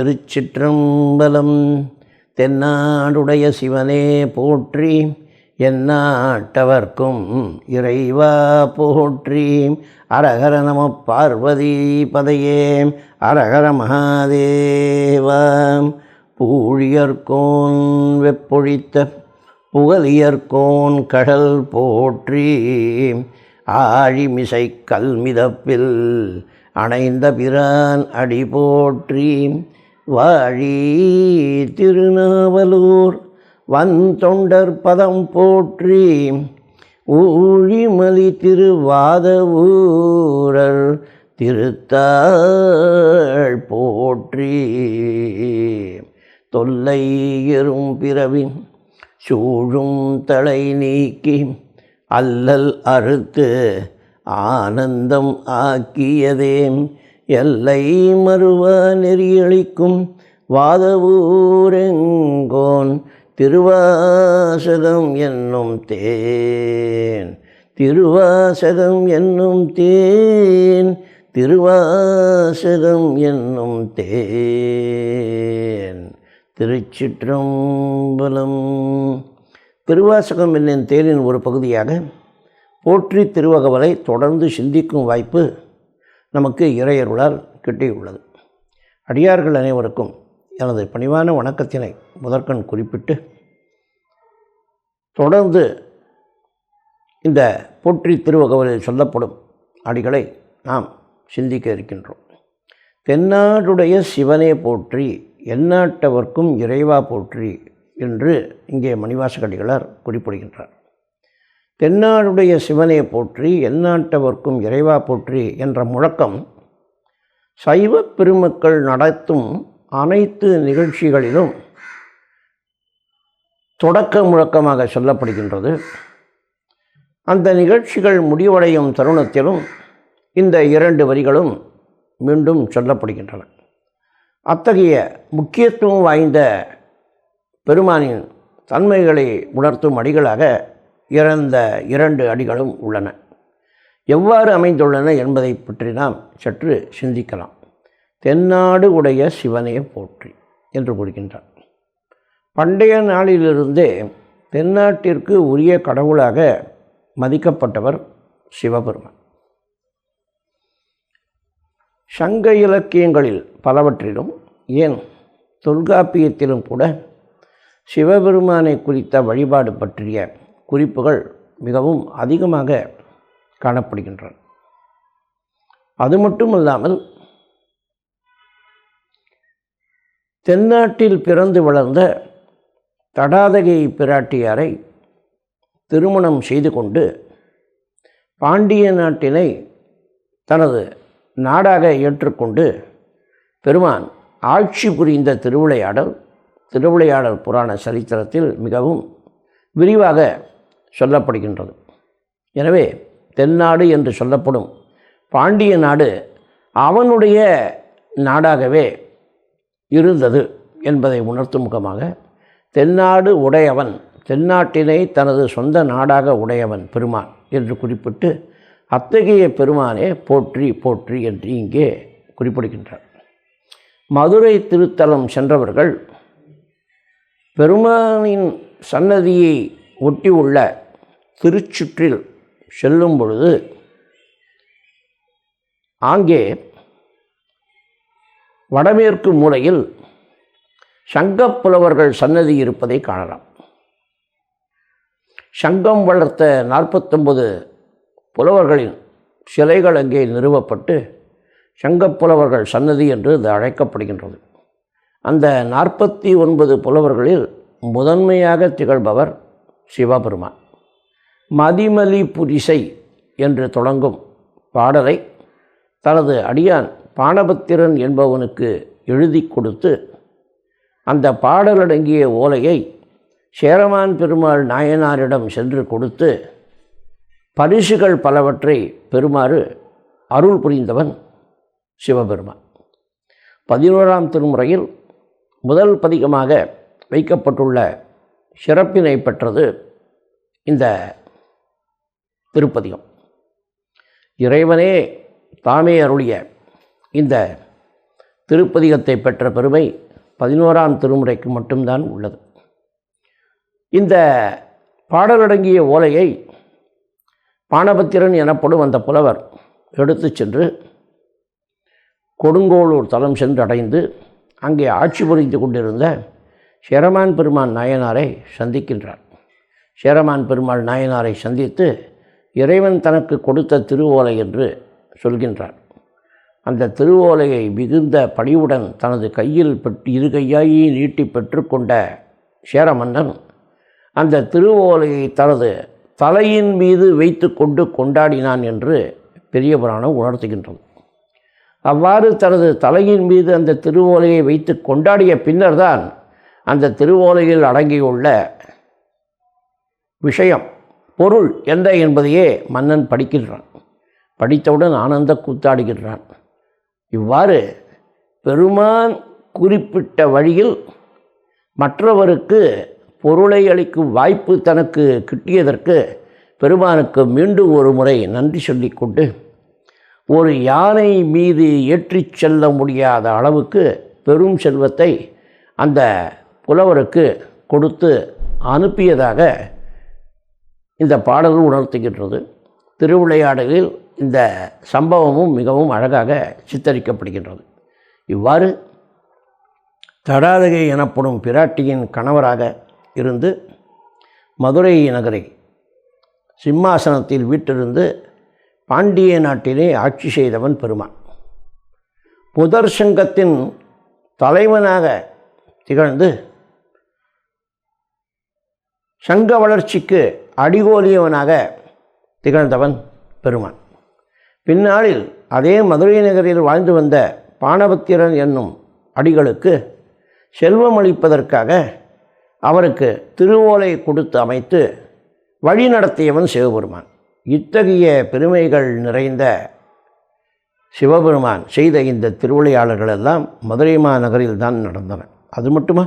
திருச்சிற்றம்பலம் தென்னாடுடைய சிவனே போற்றி எந்நாட்டவர்க்கும் இறைவா போற்றி. அரகர நம பார்வதி பதையே அரகர மகாதேவா. பூழியர்கோன் வெப்பொழித்த புகலியர்கோன் கடல் போற்றி ஆழிமிசை கல்மிதப்பில் அணைந்த பிரான் அடி போற்றி. வாழி திருநாவலூர் வந்தொண்டர் பதம் போற்றி ஊழிமலி திருவாதவூரர் திருத்தாள் போற்றி. தொல்லை எறும் பிறவி சூழும் தலை நீக்கி அல்லல் அறுத்து ஆனந்தம் ஆக்கியதேன் எல்லை மறுவ நெறியளிக்கும் வாதவூரெங்கோன் திருவாசகம் என்னும் தேன். திருவாசகம் என்னும் தேன் திருவாசகம் என்னும் தேன். திருச்சிற்றம்பலம். திருவாசகம் என்னும் தேனின் ஒரு பகுதியாக போற்றி திருவகவலை தொடர்ந்து சிந்திக்கும் வாய்ப்பு நமக்கு இறையருளால் கிட்டியுள்ளது. அடியார்கள் அனைவருக்கும் எனது பணிவான வணக்கத்தினை முதற்கண் குறிப்பிட்டு தொடர்ந்து இந்த போற்றி திருவகவலில் சொல்லப்படும் அடிகளை நாம் சிந்திக்க இருக்கின்றோம். தென்னாடுடைய சிவனே போற்றி எந்நாட்டவர்க்கும் இறைவா போற்றி என்று இங்கே மணிவாசகடிகளார் குறிப்பிடுகின்றார். தென்னாடுடைய சிவனே போற்றி எந்நாட்டவர்க்கும் இறைவா போற்றி என்ற முழக்கம் சைவ பெருமக்கள் நடத்தும் அனைத்து நிகழ்ச்சிகளிலும் தொடக்க முழக்கமாக சொல்லப்படுகின்றது. அந்த நிகழ்ச்சிகள் முடிவடையும் தருணத்திலும் இந்த இரண்டு வரிகளும் மீண்டும் சொல்லப்படுகின்றன. அத்தகைய முக்கியத்துவம் வாய்ந்த பெருமானின் தன்மைகளை உணர்த்தும் அடிகளாக இறந்த இரண்டு அடிகளும் உள்ளன. எவ்வாறு அமைந்துள்ளன என்பதை பற்றி நாம் சற்று சிந்திக்கலாம். தென்னாடு உடைய சிவனையை போற்றி என்று கூறுகின்றார். பண்டைய நாளிலிருந்தே தென்னாட்டிற்கு உரிய கடவுளாக மதிக்கப்பட்டவர் சிவபெருமான். சங்க இலக்கியங்களில் பலவற்றிலும் ஏன் தொல்காப்பியத்திலும் கூட சிவபெருமானை குறித்த வழிபாடு பற்றிய குறிப்புகள் மிகவும் அதிகமாக காணப்படுகின்றன. அது மட்டுமல்லாமல் தென்னாட்டில் பிறந்து வளர்ந்த தடாதகை பிராட்டியாரை திருமணம் செய்து கொண்டு பாண்டிய நாட்டினை தனது நாடாக ஏற்றுக்கொண்டு பெருமான் ஆட்சி புரிந்த திருவிளையாடல் திருவிளையாடல் புராண சரித்திரத்தில் மிகவும் விரிவாக சொல்லப்படுகின்றது. எனவே தென்னாடு என்று சொல்லப்படும் பாண்டிய நாடு அவனுடைய நாடாகவே இருந்தது என்பதை உணர்த்தும் முகமாக தென்னாடு உடையவன் தென்னாட்டினை தனது சொந்த நாடாக உடையவன் பெருமான் என்று குறிப்பிட்டு அத்தகைய பெருமானே போற்றி போற்றி என்று இங்கே குறிப்பிடுகின்றார். மதுரை திருத்தலம் சென்றவர்கள் பெருமானின் சன்னதியை ஒட்டி உள்ள திருச்சுற்றில் செல்லும் பொழுது ஆங்கே வடமேற்கு மூலையில் சங்கப்புலவர்கள் சன்னதி இருப்பதை காணலாம். சங்கம் வளர்த்த நாற்பத்தொன்பது புலவர்களின் சிலைகள் அங்கே நிறுவப்பட்டு சங்கப்புலவர்கள் சன்னதி என்று இது அழைக்கப்படுகின்றது. அந்த நாற்பத்தி ஒன்பது புலவர்களில் முதன்மையாக திகழ்பவர் சிவபெருமான். மதிமலி புரிசை என்று தொடங்கும் பாடலை தனது அடியான் பானபத்திரன் என்பவனுக்கு எழுதி கொடுத்து அந்த பாடலடங்கிய ஓலையை சேரமான் பெருமாள் நாயனாரிடம் சென்று கொடுத்து பரிசுகள் பலவற்றை பெறுமாறு அருள் புரிந்தவன் சிவபெருமான். பதினோராம் திருமுறையில் முதல் பதிகமாக வைக்கப்பட்டுள்ள சிறப்பினை பெற்றது இந்த திருப்பதியம். இறைவனே தாமே அருளிய இந்த திருப்பதிகத்தை பெற்ற பெருமை பதினோராம் திருமுறைக்கு மட்டும்தான் உள்ளது. இந்த பாடலடங்கிய ஓலையை பானபத்திரன் எனப்படும் அந்த புலவர் எடுத்து சென்று கொடுங்கோளூர் தலம் சென்று அடைந்து அங்கே ஆட்சி புரிந்து கொண்டிருந்த சேரமான் பெருமான் நாயனாரை சந்திக்கின்றார். சேரமான் பெருமாள் நாயனாரை சந்தித்து இறைவன் தனக்கு கொடுத்த திருவோலை என்று சொல்கின்றார். அந்த திருவோலையை மிகுந்த பணிவுடன் தனது கையில் பெற்று இரு கையாயி நீட்டி பெற்றுக்கொண்ட சேரமன்னன் அந்த திருவோலையை தனது தலையின் மீது வைத்து கொண்டு கொண்டாடினான் என்று பெரிய புராணம் உணர்த்துகின்றது. அவ்வாறு தனது தலையின் மீது அந்த திருவோலையை வைத்து கொண்டாடிய பின்னர்தான் அந்த திருவோலையில் அடங்கியுள்ள விஷயம் பொருள் என்ன என்பதையே மன்னன் படிக்கின்றான். படித்தவுடன் ஆனந்த கூத்தாடுகின்றான். இவ்வாறு பெருமான் குறிப்பிட்ட வழியில் மற்றவருக்கு பொருளை அளிக்கும் வாய்ப்பு தனக்கு கிட்டியதற்கு பெருமானுக்கு மீண்டும் ஒரு முறை நன்றி சொல்லிக்கொண்டு ஒரு யானை மீது ஏற்றிச் செல்ல முடியாத அளவுக்கு பெரும் செல்வத்தை அந்த புலவருக்கு கொடுத்து அனுப்பியதாக இந்த பாடலும் உணர்த்துகின்றது. திருவிளையாடலில் இந்த சம்பவமும் மிகவும் அழகாக சித்தரிக்கப்படுகின்றது. இவ்வாறு தடாதகை எனப்படும் பிராட்டியின் கணவராக இருந்து மதுரை நகரை சிம்மாசனத்தில் வீட்டிருந்து பாண்டிய நாட்டிலே ஆட்சி செய்தவன் பெருமான். புதர் சங்கத்தின் தலைவனாக திகழ்ந்து சங்க வளர்ச்சிக்கு அடிகோலியவனாக திகழ்ந்தவன் பெருமான். பின்னாளில் அதே மதுரை நகரில் வாழ்ந்து வந்த பானபத்திரன் என்னும் அடிகளுக்கு செல்வம் அளிப்பதற்காக அவருக்கு திருவோலை கொடுத்து அமைத்து வழி நடத்தியவன் சிவபெருமான். இத்தகைய பெருமைகள் நிறைந்த சிவபெருமான் செய்த இந்த திருவிளையாளர்களெல்லாம் மதுரை மாநகரில் தான் நடந்தவன் அது மட்டுமா?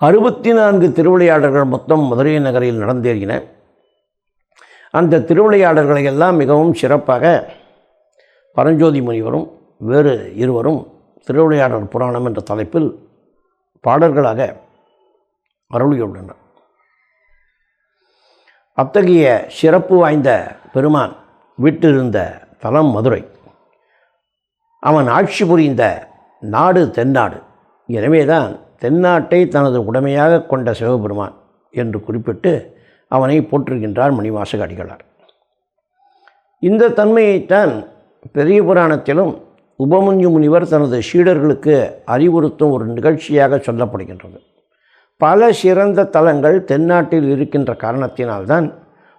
அறுபத்தி நான்கு திருவிளையாடல்கள் மொத்தம் மதுரை நகரில் நடந்தேறின. அந்த திருவிளையாடல்களை எல்லாம் மிகவும் சிறப்பாக பரஞ்சோதி முனிவரும் வேறு இருவரும் திருவிளையாடல் புராணம் என்ற தலைப்பில் பாடல்களாக அருளியுள்ளனர். அத்தகைய சிறப்பு வாய்ந்த பெருமான் விட்டிருந்த தலம் மதுரை. அவன் ஆட்சி புரிந்த நாடு தென்னாடு. எனவேதான் தென்னாட்டை தனது உடைமையாக கொண்ட சிவபெருமான் என்று குறிப்பிட்டு அவனை போற்றுகின்றார் மணிவாசக அடிகளார் இந்த தன்மையைத்தான் பெரிய புராணத்திலும் உபமன்யு முனிவர் தனது சீடர்களுக்கு அறிவுறுத்தும் ஒரு நிகழ்ச்சியாக சொல்லப்படுகின்றது. பல சிறந்த தலங்கள் தென்னாட்டில் இருக்கின்ற காரணத்தினால்தான்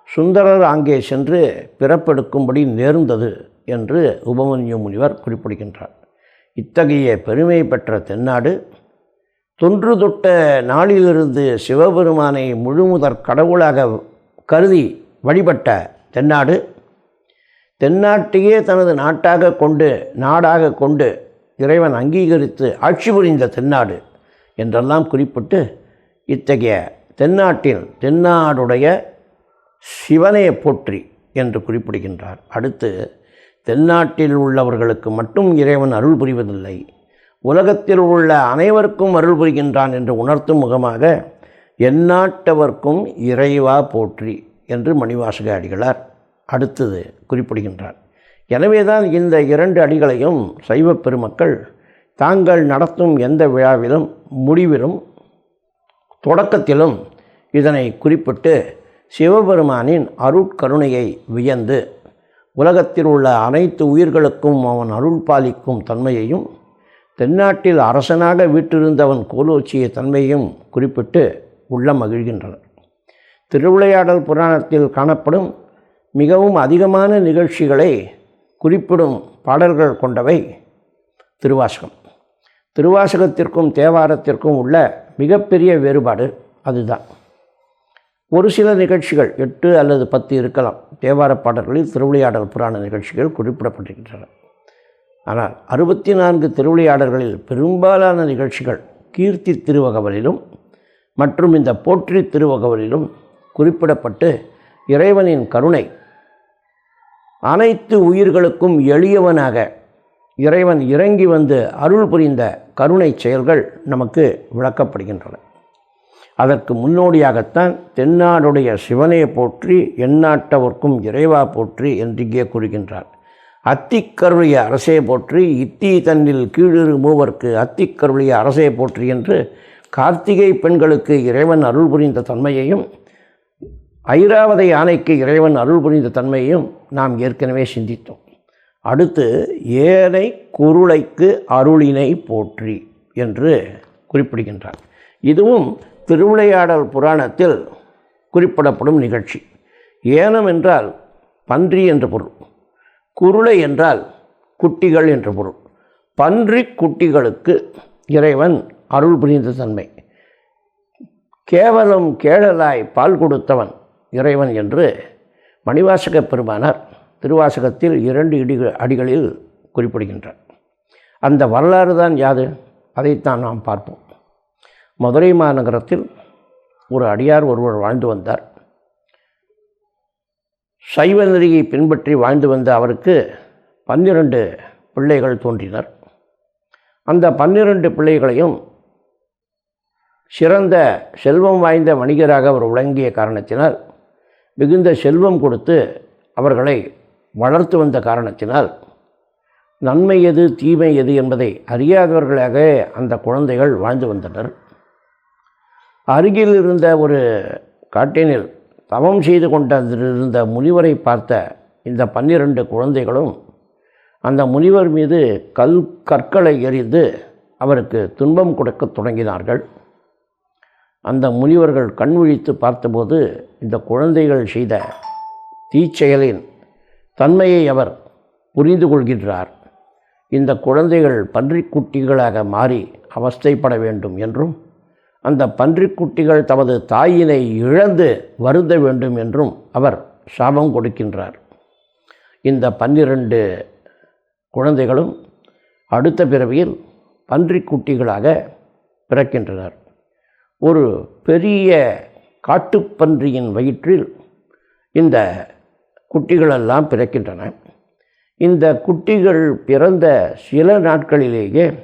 சுந்தரர் அங்கே சென்று பிறப்பெடுக்கும்படி நேர்ந்தது என்று உபமன்யு முனிவர் குறிப்பிடுகின்றார். இத்தகைய பெருமை பெற்ற தென்னாடு தொன்று தொட்ட நாளிலிருந்து சிவபெருமானை முழுமுதற் கடவுளாக கருதி வழிபட்ட தென்னாடு தென்னாட்டையே தனது நாட்டாக கொண்டு நாடாக கொண்டு இறைவன் அங்கீகரித்து ஆட்சி புரிந்த தென்னாடு என்றெல்லாம் குறிப்பிட்டு இத்தகைய தென்னாட்டின் தென்னாடுடைய சிவனே போற்றி என்று குறிப்பிடுகின்றார். அடுத்து தென்னாட்டில் உள்ளவர்களுக்கு மட்டும் இறைவன் அருள் புரிவதில்லை. உலகத்தில் உள்ள அனைவருக்கும் அருள் புரிகின்றான் என்று உணர்த்தும் முகமாக எந்நாட்டவர்க்கும் இறைவா போற்றி என்று மணிவாசக அடிகளார் அடுத்தது குறிப்பிடுகின்றார். எனவேதான் இந்த இரண்டு அடிகளையும் சைவ பெருமக்கள் தாங்கள் நடத்தும் எந்த விழாவிலும் முடிவிலும் தொடக்கத்திலும் இதனை குறிப்பிட்டு சிவபெருமானின் அருட்கருணையை வியந்து உலகத்தில் உள்ள அனைத்து உயிர்களுக்கும் அவன் அருள் பாலிக்கும் தன்மையையும் தென்னாட்டில் அரசனாக வீற்றிருந்தவன் கோலோச்சிய தன்மையும் குறிப்பிட்டு உள்ள மகிழ்கின்றனர் திருவிளையாடல் புராணத்தில் காணப்படும் மிகவும் அதிகமான நிகழ்ச்சிகளை குறிப்பிடும் பாடல்கள் கொண்டவை திருவாசகம். திருவாசகத்திற்கும் தேவாரத்திற்கும் உள்ள மிகப்பெரிய வேறுபாடு அதுதான். ஒரு சில நிகழ்ச்சிகள் எட்டு அல்லது பத்து இருக்கலாம். தேவார பாடல்களில் திருவிளையாடல் புராண நிகழ்ச்சிகள் குறிப்பிடப்பட்டிருக்கின்றன. ஆனால் அறுபத்தி நான்கு திருவிளையாடல்களில் பெரும்பாலான நிகழ்ச்சிகள் கீர்த்தி திருவகவலிலும் மற்றும் இந்த போற்றி திருவகவலிலும் குறிப்பிடப்பட்டு இறைவனின் கருணை அனைத்து உயிர்களுக்கும் எளியவனாக இறைவன் இறங்கி வந்து அருள் புரிந்த கருணை செயல்கள் நமக்கு விளக்கப்படுகின்றன. அதற்கு முன்னோடியாகத்தான் தென்னாடுடைய சிவனையை போற்றி எந்நாட்டவர்க்கும் இறைவா போற்றி என்று இங்கே கூறுகின்றார். அத்திக்கருளிய அரசே போற்றி இத்தி தன்னில் கீழிரு மூவர்க்கு அத்திக்கருளிய அரசே போற்றி என்று கார்த்திகை பெண்களுக்கு இறைவன் அருள் புரிந்த தன்மையையும் ஐராவதை யானைக்கு இறைவன் அருள் புரிந்த தன்மையையும் நாம் ஏற்கனவே சிந்தித்தோம். அடுத்து ஏனை குருளைக்கு அருளினை போற்றி என்று குறிப்பிடுகின்றார். இதுவும் திருவிளையாடல் புராணத்தில் குறிப்பிடப்படும் நிகழ்ச்சி. ஏனம் என்றால் பன்றி என்ற பொருள். குருளை என்றால் குட்டிகள் என்று பொருள். பன்றி குட்டிகளுக்கு இறைவன் அருள் புரிந்த தன்மை. கேவலம் கேழலாய் பால் கொடுத்தவன் இறைவன் என்று மணிவாசக பெருமானார் திருவாசகத்தில் இரண்டு இடி அடிகளில் குறிப்பிடுகின்றார். அந்த வரலாறு தான் யாது? அதைத்தான் நாம் பார்ப்போம். மதுரை மாநகரத்தில் ஒரு அடியார் ஒருவர் வாழ்ந்து வந்தார். சைவ நெறியை பின்பற்றி வாழ்ந்து வந்த அவருக்கு பன்னிரண்டு பிள்ளைகள் தோன்றினர். அந்த பன்னிரண்டு பிள்ளைகளையும் சிறந்த செல்வம் வாய்ந்த வணிகராக அவர் விளங்கிய காரணத்தினால் மிகுந்த செல்வம் கொடுத்து அவர்களை வளர்த்து வந்த காரணத்தினால் நன்மை எது தீமை எது என்பதை அறியாதவர்களாக அந்த குழந்தைகள் வாழ்ந்து வந்தனர். அருகில் இருந்த ஒரு காட்டினில் தவம் செய்து கொண்டிருந்த முனிவரை பார்த்த இந்த பன்னிரண்டு குழந்தைகளும் அந்த முனிவர் மீது கல் கற்களை எறிந்து அவருக்கு துன்பம் கொடுக்க தொடங்கினார்கள். அந்த முனிவர்கள் கண் விழித்து பார்த்தபோது இந்த குழந்தைகள் செய்த தீச்செயலின் தன்மையை அவர் புரிந்து கொள்கின்றார். இந்த குழந்தைகள் பன்றிக்குட்டிகளாக மாறி அவஸ்தைப்பட வேண்டும் என்றும் அந்த பன்றிக்குட்டிகள் தமது தாயினை இழந்து வருந்த வேண்டும் என்றும் அவர் சாபம் கொடுக்கின்றார். இந்த பன்னிரண்டு குழந்தைகளும் அடுத்த பிறவியில் பன்றிக்குட்டிகளாக பிறக்கின்றனர். ஒரு பெரிய காட்டுப்பன்றியின் வயிற்றில் இந்த குட்டிகளெல்லாம் பிறக்கின்றன. இந்த குட்டிகள் பிறந்த சில நாட்களிலேயே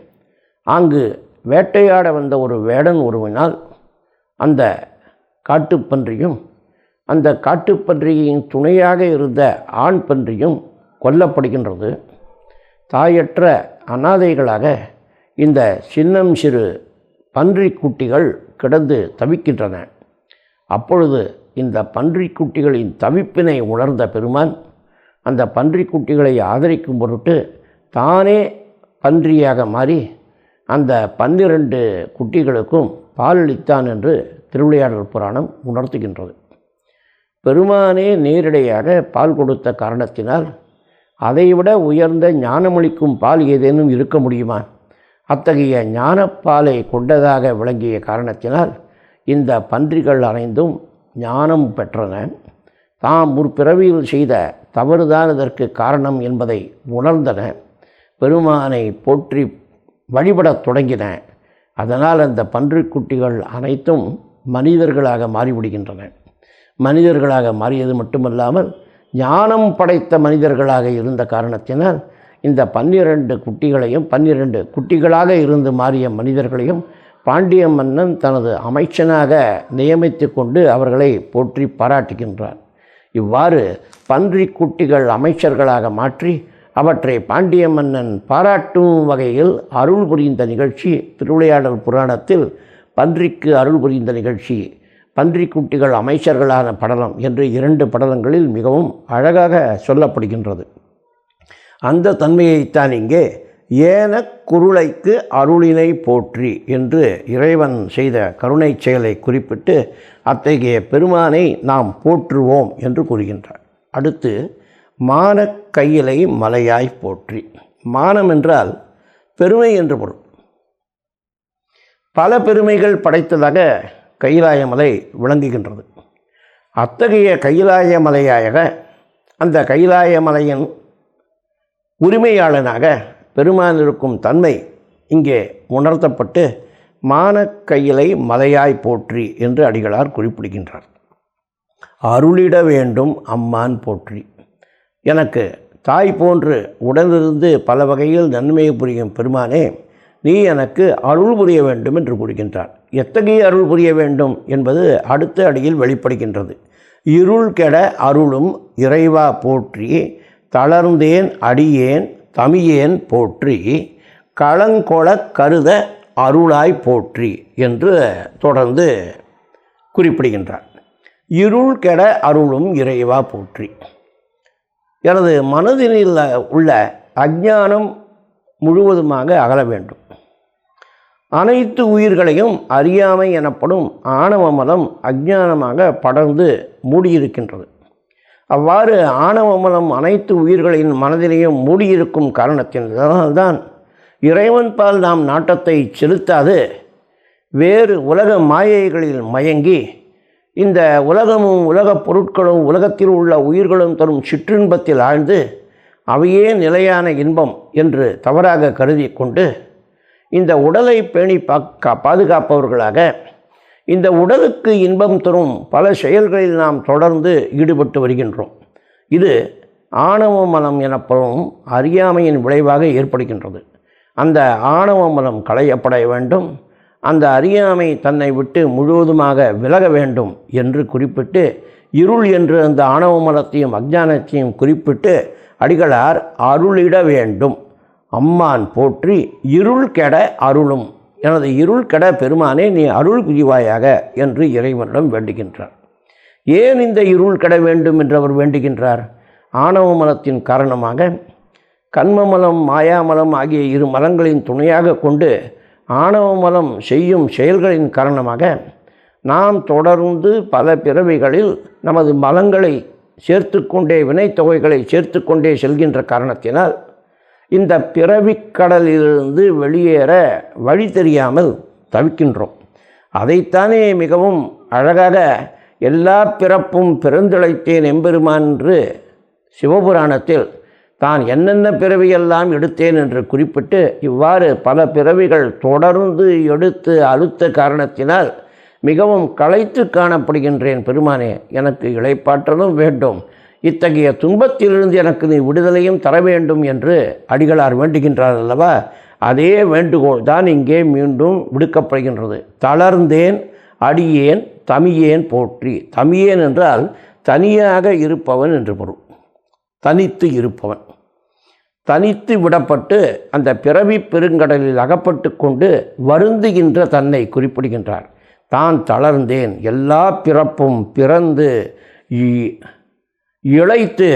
அங்கு வேட்டையாட வந்த ஒரு வேடன் ஒருவனால் அந்த காட்டுப்பன்றியும் அந்த காட்டுப்பன்றியின் துணையாக இருந்த ஆண் பன்றியும் கொல்லப்படுகின்றது. தாயற்ற அனாதைகளாக இந்த சின்னம் சிறு பன்றி குட்டிகள் கிடந்து தவிக்கின்றன. அப்பொழுது இந்த பன்றி குட்டிகளின் தவிப்பினை உணர்ந்த பெருமான் அந்த பன்றி குட்டிகளை ஆதரிக்கும் பொருட்டு தானே பன்றியாக மாறி அந்த பன்னிரண்டு குட்டிகளுக்கும் பாலளித்தான் என்று திருவிளையாடல் புராணம் உணர்த்துகின்றது. பெருமானே நேரடியாக பால் கொடுத்த காரணத்தினால் அதைவிட உயர்ந்த ஞானமளிக்கும் பால் ஏதேனும் இருக்க முடியுமா? அத்தகைய ஞானப்பாலை கொண்டதாக விளங்கிய காரணத்தினால் இந்த பன்றிகள் அனைந்தும் ஞானம் பெற்றன. தாம் முற்பிறவியில் செய்த தவறுதான் இதற்கு காரணம் என்பதை உணர்ந்தன. பெருமானை போற்றி வழிபடத் தொடங்கின. அதனால் அந்த பன்றிக்குட்டிகள் அனைத்தும் மனிதர்களாக மாறிவிடுகின்றன. மனிதர்களாக மாறியது மட்டுமல்லாமல் ஞானம் படைத்த மனிதர்களாக இருந்த காரணத்தினால் இந்த பன்னிரண்டு குட்டிகளையும் பன்னிரண்டு குட்டிகளாக இருந்து மாறிய மனிதர்களையும் பாண்டிய மன்னன் தனது அமைச்சனாக நியமித்து கொண்டு அவர்களை போற்றி பாராட்டுகின்றார் இவ்வாறு பன்றி குட்டிகள் அமைச்சர்களாக மாற்றி அவற்றை பாண்டிய மன்னன் பாராட்டும் வகையில் அருள் புரிந்த நிகழ்ச்சி திருவிளையாடல் புராணத்தில் பன்றிக்கு அருள் புரிந்த நிகழ்ச்சி பன்றி குட்டிகள் அமைச்சர்களான படலம் என்று இரண்டு படலங்களில் மிகவும் அழகாக சொல்லப்படுகின்றது. அந்த தன்மையைத்தான் இங்கே ஏன குருளைக்கு அருளினை போற்றி என்று இறைவன் செய்த கருணை செயலை குறிப்பிட்டு அத்தகைய பெருமானை நாம் போற்றுவோம் என்று கூறுகின்றார். அடுத்து மான கையிலை மலையாய் போற்றி. மானம் என்றால் பெருமை என்று பொருள். பல பெருமைகள் படைத்ததாக கைலாய மலை விளங்குகின்றது. அத்தகைய கைலாய மலையாக அந்த கைலாய மலையின் உரிமையாளனாக பெருமான் இருக்கும் தன்மை இங்கே உணர்த்தப்பட்டு மானக்கையிலை மலையாய் போற்றி என்று அடிகளார் குறிப்பிடுகின்றார். அருளிட வேண்டும் அம்மான் போற்றி. எனக்கு தாய் போன்று உடனிருந்து பல வகையில் நன்மையை புரியும் பெருமானே நீ எனக்கு அருள் புரிய வேண்டும் என்று கூறுகின்றார் எத்தகைய அருள் புரிய வேண்டும் என்பது அடுத்த அடியில் வெளிப்படுகின்றது. இருள் கெட அருளும் இறைவா போற்றி தளர்ந்தேன் அடியேன் தமியேன் போற்றி களங்கொளக் கருத அருளாய் போற்றி என்று தொடர்ந்து குறிப்பிடுகின்றார் இருள் கெட அருளும் இறைவா போற்றி. எனது மனதினில் உள்ள அஜானம் முழுவதுமாக அகல வேண்டும். அனைத்து உயிர்களையும் அறியாமை எனப்படும் ஆணவ மதம் அஜானமாக படர்ந்து மூடியிருக்கின்றது. அவ்வாறு ஆணவ மதம் அனைத்து உயிர்களின் மனதிலையும் மூடியிருக்கும் காரணத்தினால்தான் இறைவன் பால் நாம் நாட்டத்தை செலுத்தாது வேறு உலக மாயைகளில் மயங்கி இந்த உலகமும் உலகப் பொருட்களும் உலகத்தில் உள்ள உயிர்களும் தரும் சிற்றின்பத்தில் ஆழ்ந்து அவையே நிலையான இன்பம் என்று தவறாக கருதி கொண்டு இந்த உடலை பேணி பாக்கா பாதுகாப்பவர்களாக இந்த உடலுக்கு இன்பம் தரும் பல செயல்களில் நாம் தொடர்ந்து ஈடுபட்டு வருகின்றோம். இது ஆணவ மலம் எனப்படும் அறியாமையின் விளைவாக ஏற்படுகின்றது. அந்த ஆணவ மலம் களையப்பட வேண்டும். அந்த அறியாமை தன்னை விட்டு முழுவதுமாக விலக வேண்டும் என்று குறிப்பிட்டு இருள் என்று அந்த ஆணவ மலத்தையும் அஜானத்தையும் குறிப்பிட்டு அடிகளார் அருளிட வேண்டும். அம்மான் போற்றி இருள் கெட அருளும். எனது இருள் கெட பெருமானே நீ அருள் புரிவாயாக என்று இறைவனிடம் வேண்டுகின்றார். ஏன் இந்த இருள் கெட வேண்டும் என்று அவர் வேண்டுகின்றார்? ஆணவ மலத்தின் காரணமாக கண்மமலம் மாயாமலம் ஆகிய இரு மலங்களின் துணையாக கொண்டு ஆணவ மலம் செய்யும் செயல்களின் காரணமாக நாம் தொடர்ந்து பல பிறவிகளில் நமது மலங்களை சேர்த்து கொண்டே வினைத்தொகைகளை சேர்த்து கொண்டே செல்கின்ற காரணத்தினால் இந்த பிறவிக்கடலிலிருந்து வெளியேற வழி தெரியாமல் தவிக்கின்றோம். அதைத்தானே மிகவும் அழகாக எல்லா பிறப்பும் பிறந்திழைத்தேன் எம்பெருமான் என்று சிவபுராணத்தில் தான் என்னென்ன பிறவியெல்லாம் எடுத்தேன் என்று குறிப்பிட்டு இவ்வாறு பல பிறவிகள் தொடர்ந்து எடுத்து அழுத்த காரணத்தினால் மிகவும் களைத்து காணப்படுகின்றேன் பெருமானே. எனக்கு இழைப்பாற்றலும் வேண்டும். இத்தகைய துன்பத்திலிருந்து எனக்கு நீ விடுதலையும் தர வேண்டும் என்று அடிகளார் வேண்டுகின்றார் அல்லவா? அதே வேண்டுகோள் தான் இங்கே மீண்டும் விடுக்கப்படுகின்றது. தளர்ந்தேன் அடியேன் தமியேன் போற்றி. தமியேன் என்றால் தனியாக இருப்பவன் என்று பொருள். தனித்து இருப்பவன். தனித்து விடப்பட்டு அந்த பிறவி பெருங்கடலில் அகப்பட்டு கொண்டு வருந்துகின்ற தன்னை குறிப்பிடுகின்றார். தான் தளர்ந்தேன் எல்லா பிறப்பும் பிறந்து இ- இளைத்து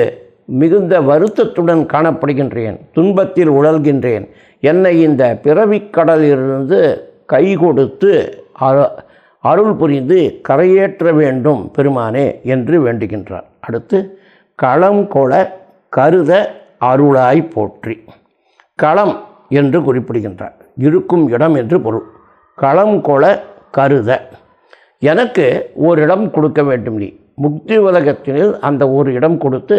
மிகுந்த வருத்தத்துடன் காணப்படுகின்றேன் துன்பத்தில் உழல்கின்றேன். என்னை இந்த பிறவிக் கடலிலிருந்து கை கொடுத்து அருள் புரிந்து கரையேற்ற வேண்டும் பெருமானே என்று வேண்டுகின்றார். அடுத்து களம் கொள கருத அருளாய் போற்றி. களம் என்று குறிப்பிடுகின்றார். இருக்கும் இடம் என்று பொருள். களம் கொள கருத. எனக்கு ஒரு இடம் கொடுக்க வேண்டும் நீ முக்தி உலகத்தினில் அந்த ஒரு இடம் கொடுத்து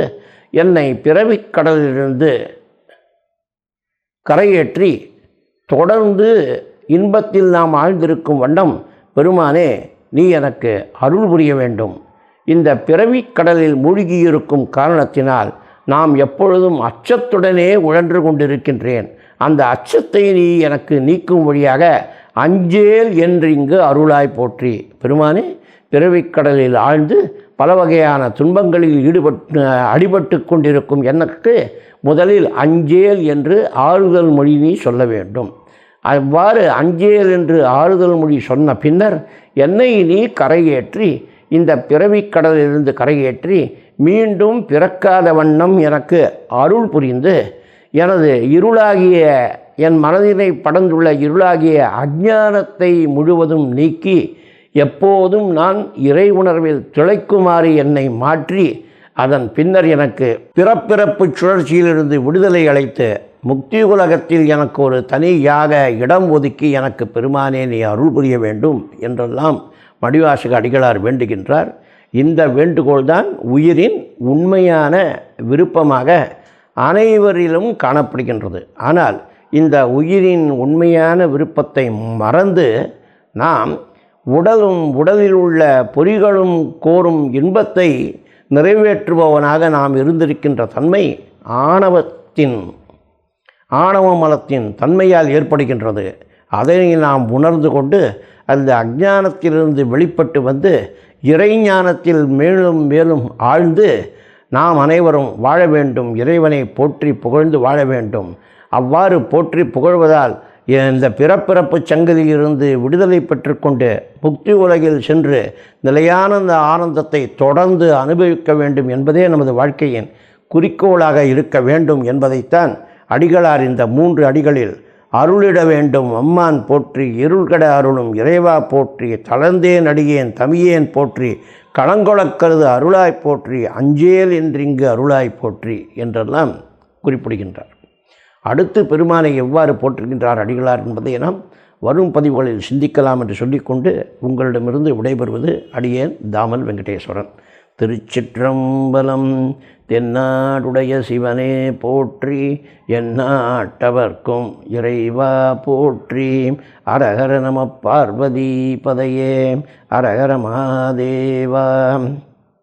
என்னை பிறவிக் கடலிலிருந்து கரையேற்றி தொடர்ந்து இன்பத்தில் நாம் ஆழ்ந்திருக்கும் வண்ணம் பெருமானே நீ எனக்கு அருள் புரிய வேண்டும். இந்த பிறவிக் கடலில் மூழ்கியிருக்கும் காரணத்தினால் நாம் எப்பொழுதும் அச்சத்துடனே உழன்று கொண்டிருக்கின்றேன். அந்த அச்சத்தை நீ எனக்கு நீக்கும் வழியாக அஞ்சேல் என்று இங்கு அருளாய் போற்றி. பெருமானே பிறவிக்கடலில் ஆழ்ந்து பல வகையான துன்பங்களில் ஈடுபட்டு அடிபட்டு கொண்டிருக்கும் எனக்கு முதலில் அஞ்சேல் என்று ஆறுதல் மொழி நீ சொல்ல வேண்டும். அவ்வாறு அஞ்சேல் என்று ஆறுதல் மொழி சொன்ன பின்னர் என்னை நீ கரையேற்றி இந்த பிறவிக்கடலிலிருந்து கரையேற்றி மீண்டும் பிறக்காத வண்ணம் எனக்கு அருள் புரிந்து எனது இருளாகிய என் மனதினை படர்ந்துள்ள இருளாகிய அஜானத்தை முழுவதும் நீக்கி எப்போதும் நான் இறை உணர்வில் திளைக்குமாறு என்னை மாற்றி அதன் பின்னர் எனக்கு பிறப்பிறப்பு சுழற்சியிலிருந்து விடுதலை அளித்து முக்தி உலகத்தில் எனக்கு ஒரு தனியாக இடம் ஒதுக்கி எனக்கு பெருமானே நீ அருள் புரிய வேண்டும் என்றெல்லாம் மடிவாசக அடிகளார் வேண்டுகின்றார். இந்த வேண்டுகோள்தான் உயிரின் உண்மையான விருப்பமாக அனைவரிலும் காணப்படுகின்றது. ஆனால் இந்த உயிரின் உண்மையான விருப்பத்தை மறந்து நாம் உடலும் உடலில் உள்ள பொறிகளும் கோரும் இன்பத்தை நிறைவேற்றுபவனாக நாம் இருந்திருக்கின்ற தன்மை ஆணவத்தின் ஆணவ மலத்தின் தன்மையால் ஏற்படுகின்றது. அதை நாம் உணர்ந்து கொண்டு அந்த அஞ்ஞானத்திலிருந்து வெளிப்பட்டு வந்து இறைஞானத்தில் மேலும் மேலும் ஆழ்ந்து நாம் அனைவரும் வாழ வேண்டும் இறைவனை போற்றி புகழ்ந்து வாழ வேண்டும். அவ்வாறு போற்றி புகழ்வதால் இந்த பிறப்பிறப்பு சங்கதியிலிருந்து விடுதலை பெற்றுக்கொண்டு முக்தி உலகில் சென்று நிலையான இந்த ஆனந்தத்தை தொடர்ந்து அனுபவிக்க வேண்டும் என்பதே நமது வாழ்க்கையின் குறிக்கோளாக இருக்க வேண்டும் என்பதைத்தான் அடிகளார் இந்த மூன்று அடிகளில் அருளிட வேண்டும். அம்மான் போற்றி இருள்கட அருளும். இறைவா போற்றி தளர்ந்தேன் அடியேன் தமியேன் போற்றி களங்கொளக்கருது அருளாய் போற்றி அஞ்சேல் என்றிங்கு அருளாய் போற்றி என்றெல்லாம் குறிப்பிடுகின்றார். அடுத்து பெருமானை எவ்வாறு போற்றுகின்றார் அடிகளார் என்பதை நாம் வரும் பதிவுகளில் சிந்திக்கலாம் என்று சொல்லிக்கொண்டு உங்களிடமிருந்து விடைபெறுவது அடியேன் தாமல் வெங்கடேஸ்வரன். திருச்சிற்றம்பலம் தென்னாடுடைய சிவனே போற்றி என்னாட்டவர்க்கும் இறைவா போற்றி. அரகர நம பார்வதி பதையே அரகர மகாதேவா.